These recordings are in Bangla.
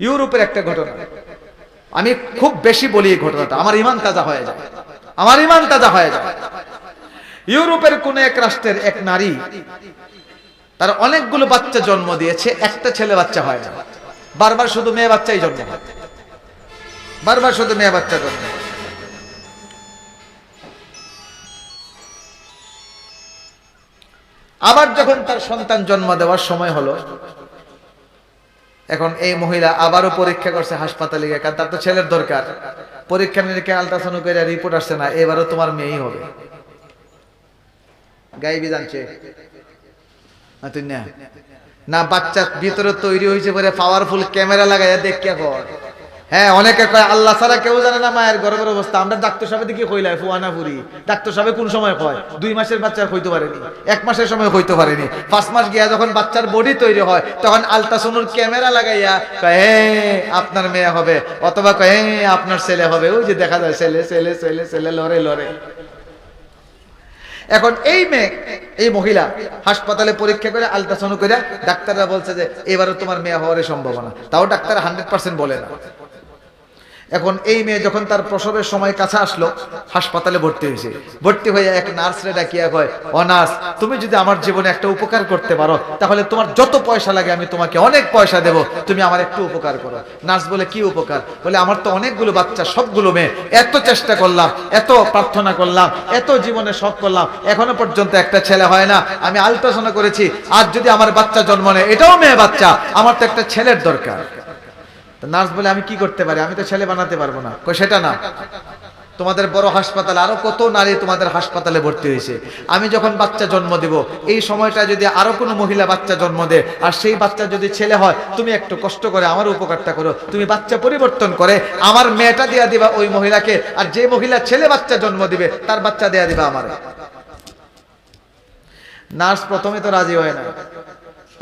ইউরোপের একটা ঘটনা। আমি খুব বেশি বলি এই ঘটনাটা। আমার ইমান তাজা হয়ে যায়। আমার ইমান তাজা হয়ে যায়। ইউরোপের কোন এক রাষ্ট্রের এক নারী, তার অনেকগুলো বাচ্চা জন্ম দিয়েছে। একটা ছেলে বাচ্চা হয় না। বারবার শুধু মেয়ে বাচ্চাই জন্ম হয়। বারবার শুধু মেয়ে বাচ্চা জন্ম আবার যখন তার সন্তান জন্ম দেওয়ার সময় হলো এখন এই মহিলা আবারও পরীক্ষা করছে হাসপাতালে গিয়ে কারণ তার তো ছেলের দরকার। পরীক্ষা নিরীক্ষা আলট্রাসাউন্ড করে রিপোর্ট আসছে না, এবারও তোমার মেয়েই হবে। গাইবি জানছে না বাচ্চা ভিতরে তৈরি হয়েছে বলে পাওয়ারফুল ক্যামেরা লাগাইয়া দেখ কে কর। হ্যাঁ অনেকে কয় আল্লাহ ছাড়া কেউ জানে না মায়ের গর্ভের অবস্থা। আমরা ডাক্তার সাহেব দিকে কইলাই ফুয়ানা ফুরি ডাক্তার সাহেব কোন সময় কয়? দুই মাসের বাচ্চা হইতে পারেনি। এক মাসের সময় হইতে পারেনি। পাঁচ মাস গিয়া যখন বাচ্চার বডি তৈরি হয় তখন আলট্রাসাউন্ডের ক্যামেরা লাগাইয়া কয় "এ, আপনার মেয়ে হবে। অথবা কয় "এ, আপনার ছেলে হবে। ওই যে দেখা যায় ছেলে ছেলে ছেলে ছেলে লড়ে লড়ে। এখন এই মেয়ে এই মহিলা হাসপাতালে পরীক্ষা করে আলট্রাসাউন্ড করে ডাক্তাররা বলছে যে এবারও তোমার মেয়ে হওয়ার সম্ভাবনা। তাও ডাক্তার হান্ড্রেড পার্সেন্ট বলে না। এখন এই মেয়ে যখন তার প্রসবের সময় কাছে আসলো, হাসপাতালে ভর্তি হয়েছে। ভর্তি হয়ে এক নার্সরে ডাকিয়া কয়, ও নার্স, তুমি যদি আমার জীবনে একটা উপকার করতে পারো, তাহলে তোমার যত পয়সা লাগে আমি তোমাকে অনেক পয়সা দেব। তুমি আমার একটু উপকার করো। নার্স বলে, কি উপকার? বলে, আমার তো অনেকগুলো বাচ্চা, সবগুলো মেয়ে। এত চেষ্টা করলাম, এত প্রার্থনা করলাম, এত জীবনে শখ করলাম, এখনও পর্যন্ত একটা ছেলে হয় না। আমি আলট্রাসাউন্ড করেছি আর যদি আমার বাচ্চা জন্ম নেয়, এটাও মেয়ে বাচ্চা। আমার তো একটা ছেলের দরকার। নার্স বলে, আমি কি করতে পারি? আমি তো ছেলে বানাতে পারব না। সেটা না। তোমাদের বড় হাসপাতাল আরও কত নারী তোমাদের হাসপাতালে ভর্তি হয়েছে? আমি যখন বাচ্চা জন্ম দিব, এই সময়টা যদি আরও কোনো মহিলা বাচ্চা জন্ম দেয়, আর সেই বাচ্চা যদি ছেলে হয়, তুমি একটু কষ্ট করে আমার উপকারটা করো। তুমি বাচ্চা পরিবর্তন করে, আমার মেয়েটা দেয়া দিবা ওই মহিলাকে, আর যে মহিলা ছেলে বাচ্চা জন্ম দিবে, তার বাচ্চা দেয়া দিবা আমার। নার্স প্রথমে তো রাজি হয় না।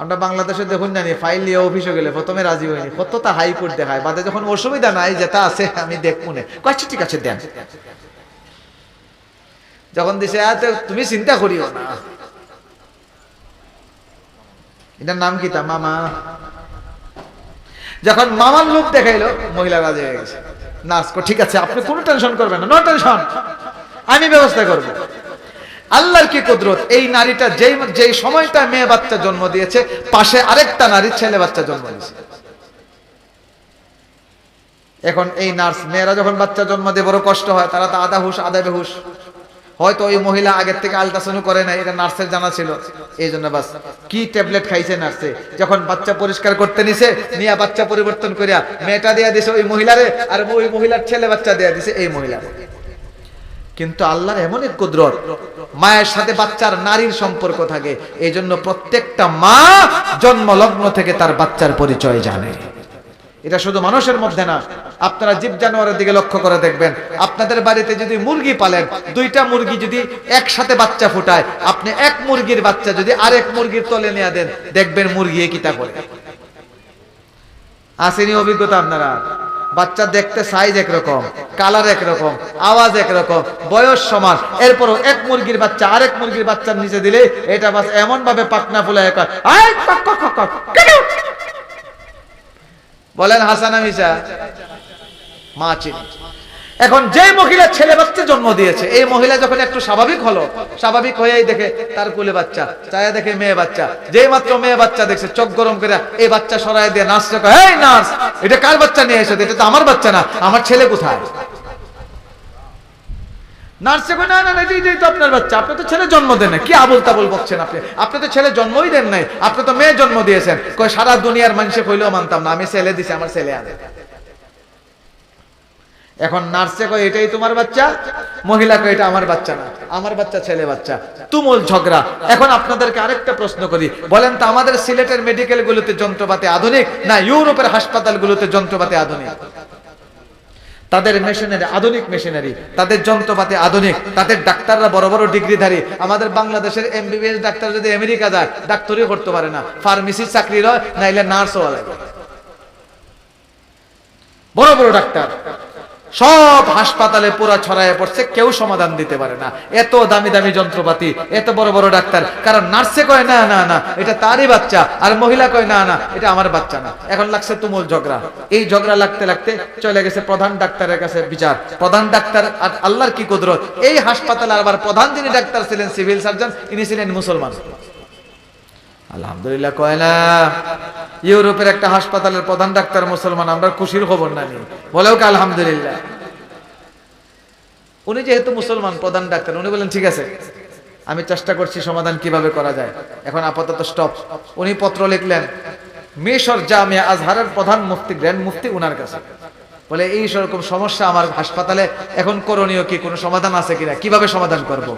আমরা বাংলাদেশে দেখুন জানি ফাইল নিয়ে অফিসে গেলে প্রথমে রাজি হয়নি কতটা হাইকোর্ট দেখায় বাদে যখন অসুবিধা নাই, যেটা আছে, আমি দেখব না। কয়েকটা ঠিক আছে, দেন। যখন দিছে তুমি চিন্তা করিও না। এটার নাম কি তা? মামা। যখন মামার লোক দেখাইলো, মহিলা রাজি হয়ে গেছে। নার্স ঠিক আছে, আপনি কোনো টেনশন করবেন না নো টেনশন আমি ব্যবস্থা করব। আল্লাহর কি কুদরত? এই নারীটা যেই যেই সময়টা মেয়ে বাচ্চা জন্ম দিয়েছে, পাশে আরেকটা নারী ছেলে বাচ্চা জন্ম দিয়েছে। এখন এই নার্স মেয়েরা যখন বাচ্চা জন্ম দিয়ে বড় কষ্ট হয়, তারা তো আধা হুশ, আধা বেহুশ। হয়তো ওই মহিলা আগের থেকে আলট্রাসাউন্ড করে না এটা নার্সের জানা ছিল। এই জন্য বাস, কি ট্যাবলেট খাইছে নার্সে? যখন বাচ্চা পরিষ্কার করতে নিছে, নিয়ে বাচ্চা পরিবর্তন করিয়া মেয়েটা দিয়া দিছে ওই মহিলারে, আর ওই মহিলার ছেলে বাচ্চা দেয়া দিছে এই মহিলারে কিন্তু আল্লাহর এমন এক কুদরত, মায়ের সাথে বাচ্চার নারীর সম্পর্ক থাকে এই জন্য প্রত্যেকটা মা জন্ম লগ্ন থেকে তার বাচ্চার পরিচয় জানে। এটা শুধু মানুষের মধ্যে না, আপনারা জীব জানোয়ারের দিকে লক্ষ্য করে দেখবেন, আপনাদের বাড়িতে যদি মুরগি পালেন, দুইটা মুরগি যদি একসাথে বাচ্চা ফুটায়, আপনি এক মুরগির বাচ্চা যদি আরেক মুরগির তলে নিয়ে দেন, দেখবেন মুরগি কিতা করে। আসেনি অভিজ্ঞতা আপনারা? বাচ্চা দেখতে সাইজ একরকম কালার একরকম, আওয়াজ একরকম, বয়স সমান। এরপরও এক মুরগির বাচ্চা আরেক মুরগির বাচ্চার নিচে দিলে এটা বাস এমন ভাবে পাকনা ফুলে বলেন হাসানা মিশা মা চিনি। এখন যে মহিলা ছেলে বাচ্চা জন্ম দিয়েছে, এই মহিলা যখন একটু স্বাভাবিক হলো, স্বাভাবিক হয়েই দেখে তার কোলে বাচ্চা চায়া দেখে মেয়ে বাচ্চা, যেই মাত্র মেয়ে বাচ্চা দেখছে, চোখ গরম করে এই বাচ্চা সরাই দিয়ে নার্স এই নার্স, এটা কার বাচ্চা নিয়ে এসেছে? এটা তো আমার বাচ্চা না, আমার ছেলে কোথায়? নার্সে কই না না না, এটাই এটাই তো আপনার বাচ্চা, আপনি তো ছেলে জন্ম দেন নাই, কি আবল তাবল বকছেন আপনি? আপনি তো ছেলে জন্মই দেন নাই, আপনি তো মেয়ে জন্ম দিয়েছেন। কই সারা দুনিয়ার মানুষে কইলেও মানতাম না, আমি ছেলে দিছি, আমার ছেলে আনে। এখন নার্সে কয়, এটাই তোমার বাচ্চা? মহিলা কয়, এটা আমার বাচ্চা না, আমার বাচ্চা ছেলে বাচ্চা, তুমুল ঝগড়া। এখন আপনাদেরকে আরেকটা প্রশ্ন করি, বলেন তো আমাদের সিলেটের মেডিকেল গুলোতে যন্ত্রপাতি আধুনিক না ইউরোপের হাসপাতালগুলোতে যন্ত্রপাতি আধুনিক? তাদের মেশিনারি, আধুনিক মেশিনারি, তাদের যন্ত্রপাতি আধুনিক, তাদের ডাক্তাররা বড় বড় ডিগ্রিধারী। আমাদের বাংলাদেশের এমবিবিএস ডাক্তার যদি আমেরিকা যায়, ডাক্তারই করতে পারে না, ফার্মেসির চাকরি রয় নাইলে নার্সও লাগে বড় বড় ডাক্তার। সব হাসপাতালে পুরা ছড়ায় পড়ছে, কেউ সমাধান দিতে পারে না। এত দামি দামি যন্ত্রপাতি, এত বড় বড় ডাক্তার। কারণ নার্সে কয়, না না না, এটা তারই বাচ্চা। আর মহিলা কয়, না না, এটা আমার বাচ্চা না। এখন লাগছে তুমুল ঝগড়া। এই ঝগড়া লাগতে লাগতে চলে গেছে প্রধান ডাক্তারের কাছে বিচার। প্রধান ডাক্তার আর আল্লাহর কি কুদরত? এই হাসপাতালে আবার প্রধান যিনি ডাক্তার ছিলেন, সিভিল সার্জন, ইনি ছিলেন মুসলমান। আলহামদুলিল্লাহ কয় না। ইউরোপের একটা হাসপাতালের প্রধান ডাক্তার মুসলমান, আমরা খুশির খবর না নি বলেও আলহামদুলিল্লাহ? উনি যেহেতু মুসলমান, প্রধান ডাক্তার, উনি বলেন, ঠিক আছে, আমি চেষ্টা করছি সমাধান কীভাবে করা যায়। এখন আপাতত স্টপ উনি পত্র লিখলেন, মিশর জামিয়া আজহারের প্রধান মুফতি, গ্র্যান্ড মুফতি উনার কাছে। বলে, এই রকম সমস্যা আমার হাসপাতালে, এখন করণীয় কি? কোনো সমাধান আছে কিনা? কীভাবে সমাধান করব।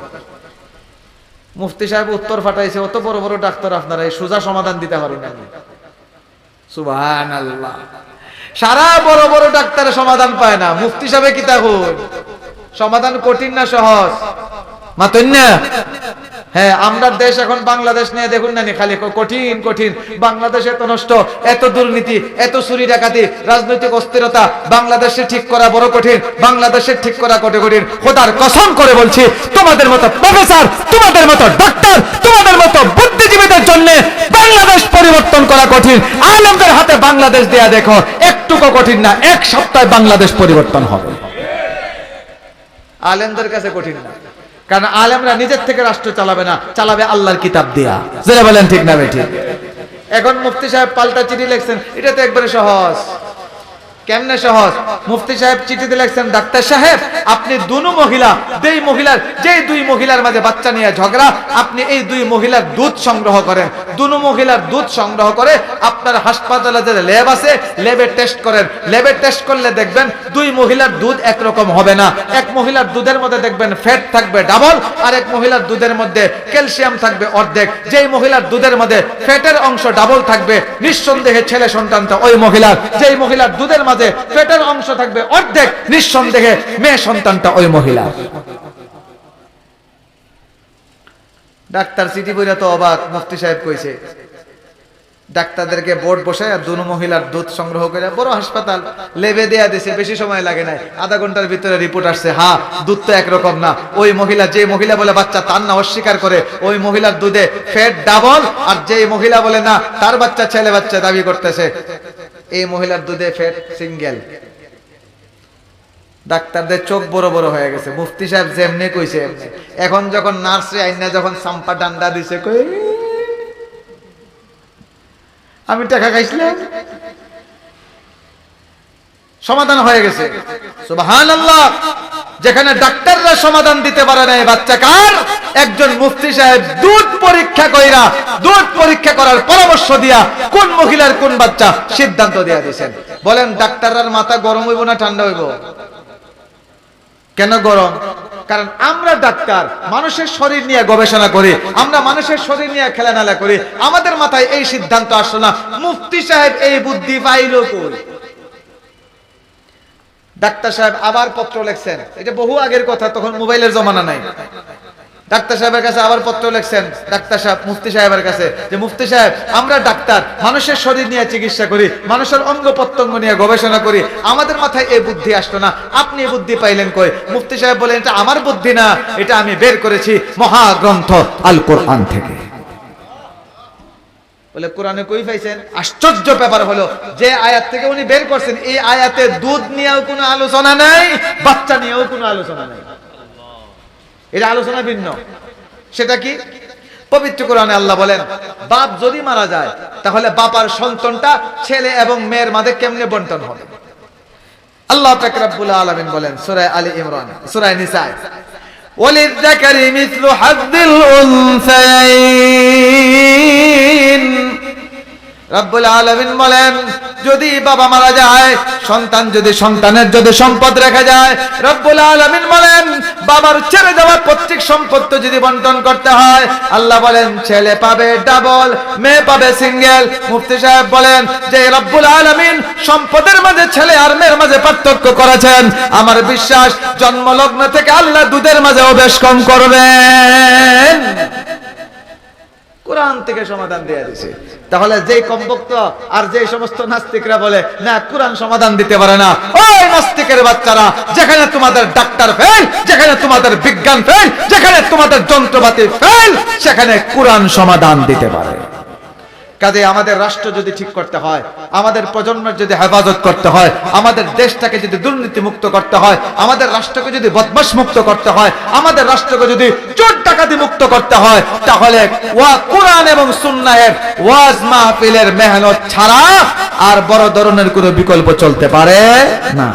মুফতি সাহেব উত্তর ফাটাইছে, অত বড় বড় ডাক্তার আপনারা, এই সোজা সমাধান দিতে পারেন আমি। আল্লাহ সারা বড় বড় ডাক্তারের সমাধান পায় না। মুফতি সাহেব কি তা সমাধান কঠিন না সহজ? মাতন না? হ্যাঁ আমরা দেশ এখন বাংলাদেশ নিয়ে দেখুন নানি খালি কঠিন কঠিন। বাংলাদেশ এত নষ্ট, এত দুর্নীতি, এত চুরি ডাকাতি, রাজনৈতিক অস্থিরতা, বাংলাদেশে ঠিক করা বড় কঠিন, বাংলাদেশে ঠিক করা কঠিন কঠিন। খোদার কসম করে বলছি, তোমাদের মতো প্রফেসর, তোমাদের মতো ডাক্তার, তোমাদের মতো বুদ্ধিজীবীদের জন্য বাংলাদেশ পরিবর্তন করা কঠিন। আলমদের হাতে বাংলাদেশ দেয়া দেখো, একটুকু কঠিন না, এক সপ্তাহে বাংলাদেশ পরিবর্তন হবে। আলেমদের কাছে কঠিন না। কারণ আলেমরা নিজের থেকে রাষ্ট্র চালাবে না, চালাবে আল্লাহর কিতাব দিয়া। যেটা বলেন ঠিক না বেঠি? এখন মুফতি সাহেব পাল্টা চিঠি লিখছেন, এটা তো একবারে সহজ। কেমনে সহজ? মুফতি সাহেব চিঠিতে ডাক্তার সাহেব, আপনি দুনো মহিলা, যেই মহিলার, যেই দুই মহিলার মাঝে বাচ্চা নিয়ে ঝগড়া, আপনি এই দুই মহিলার দুধ সংগ্রহ করেন। দুনো মহিলার দুধ সংগ্রহ করে আপনার হাসপাতালে যে ল্যাব আছে, ল্যাবে টেস্ট করেন। ল্যাবে টেস্ট করলে দেখবেন দুই মহিলার দুধ একরকম হবে না। এক মহিলার দুধের মধ্যে দেখবেন ফ্যাট থাকবে ডাবল আর এক মহিলার দুধের মধ্যে ক্যালসিয়াম থাকবে অর্ধেক। যেই মহিলার দুধের মধ্যে ফ্যাটের অংশ ডাবল থাকবে, নিঃসন্দেহে ছেলে সন্তানটা ওই মহিলার। যেই মহিলার দুধের মাঝে ফ্যাটের অংশ থাকবে অর্ধেক, নিঃসন্দেহে মেয়ে সন্তানটা ওই মহিলা ডাক্তার চিঠি বইরা তো অবাক, মুফতি সাহেব কইছে। ডাক্তারদেরকে বোর্ড বসায় আর দুনো মহিলার দুধ সংগ্রহ করে বড় হাসপাতাল, লেবে দেয়া দিছে, বেশি সময় লাগে আধা ঘণ্টার ভিতরে রিপোর্ট আসছে হ্যাঁ দুধ তো একরকম না। ওই মহিলা, যে মহিলা বলে বাচ্চা তার না অস্বীকার করে, ওই মহিলার দুধে ফ্যাট ডাবল আর যে মহিলা বলে না, তার বাচ্চা ছেলে বাচ্চা দাবি করতেছে। এই মহিলার দুধে ফ্যাট সিঙ্গেল ডাক্তারদের চোখ বড় বড় হয়ে গেছে। মুফতি সাহেব যেমনি কইছে। এখন যখন নার্সে আইনা যখন সাম্পা ডান্ডা দিছে, কই? আমি টাকা খাইছিলাম। সমাধান হয়ে গেছে। সুবহানাল্লাহ। যেখানে ডাক্তাররা সমাধান দিতে পারে না এই বাচ্চা কার? একজন মুফতি সাহেব দুধ পরীক্ষা কইরা, দুধ পরীক্ষা করার পরামর্শ দিয়া কোন মহিলার কোন বাচ্চা সিদ্ধান্ত দিয়া দিয়েছেন। বলেন, ডাক্তাররার মাথা গরম হইব না ঠান্ডা হইব? কেন গরম? কারণ আমরা ডাক্তার, মানুষের শরীর নিয়ে গবেষণা করি, আমরা মানুষের শরীর নিয়ে খেলানালা করি। আমাদের মাথায় এই সিদ্ধান্ত আসলো না। মুফতি সাহেব এই বুদ্ধি পাইল কই? ডাক্তার সাহেব আবার পত্র লেখছেন। এটা বহু আগের কথা, তখন মোবাইলের জমানা নাই। ডাক্তার সাহেবের কাছে আবার পত্র লিখছেন, ডাক্তার সাহেব, মুফতি সাহেবের কাছে, যে মুফতি সাহেব, আমরা ডাক্তার, মানুষের শরীর নিয়ে চিকিৎসা করি, মানুষের অঙ্গ প্রত্যঙ্গ নিয়ে গবেষণা করি, আমাদের মাথায় এই বুদ্ধি আসলো না, আপনি এই বুদ্ধি পাইলেন কই? মুফতি সাহেব বলেন, এটা আমার বুদ্ধি না, এটা আমি বের করেছি মহাগ্রন্থ আল কোরআন থেকে। বলে, কোরআনে কই পাইছেন? আশ্চর্য ব্যাপার হলো, যে আয়াত থেকে উনি বের করছেন, এই আয়াতে দুধ নিয়েও কোনো আলোচনা নাই, বাচ্চা নিয়েও কোনো আলোচনা নাই। এটা আলোচনা ভিন্ন সেটা কি পবিত্র কোরআনে আল্লাহ বলেন বাপ যদি মারা যায় তাহলে বাপার সন্তানটা ছেলে এবং মেয়ের মাঝে কেমনে বন্টন হবে আল্লাহ পাক রব্বুল আলামিন বলেন সূরা আলী ইমরান সূরা নিসা وللذكر مثل حظ الأنثيين রব্বুল আলামিন বলেন যদি বাবা মারা যায় সন্তান যদি সন্তানের যদি সম্পদ রেখে যায় রব্বুল আলামিন বলেন বাবার ছেড়ে দেওয়া প্রত্যেক সম্পত্তি যদি বন্টন করতে হয়, আল্লাহ বলেন, ছেলে পাবে ডাবল মেয়ে পাবে সিঙ্গেল মুফতি সাহেব বলেন, যে রব্বুল আলমিন সম্পদের মাঝে ছেলে আর মেয়ের মাঝে পার্থক্য করেছেন, আমার বিশ্বাস জন্মলগ্ন থেকে আল্লাহ দুধের মাঝে অবেশ কম করবেন। কোরআন থেকে সমাধান দেয়া দিছে। তাহলে যে কমবক্ত আর যে সমস্ত নাস্তিকরা বলে, না, কোরআন সমাধান দিতে পারে না। ওই নাস্তিকের বাচ্চারা, যেখানে তোমাদের ডাক্তার ফেল যেখানে তোমাদের বিজ্ঞান ফেল যেখানে তোমাদের যন্ত্রপাতি ফেল সেখানে কোরআন সমাধান দিতে পারে। কাজে আমাদের রাষ্ট্র যদি ঠিক করতে হয়, আমাদের প্রজন্মের যদি হেফাজত করতে হয়, আমাদের দেশটাকে যদি দুর্নীতি মুক্ত করতে হয়, আমাদের রাষ্ট্রকে যদি বদমাস মুক্ত করতে হয়, আমাদের রাষ্ট্রকে যদি চোর ডাকাতি মুক্ত করতে হয়, তাহলে ওয়া কোরআন এবং সুন্নাহের ওয়াজ মাহফিলের মেহনত ছাড়া আর বড় ধরনের কোনো বিকল্প চলতে পারে না।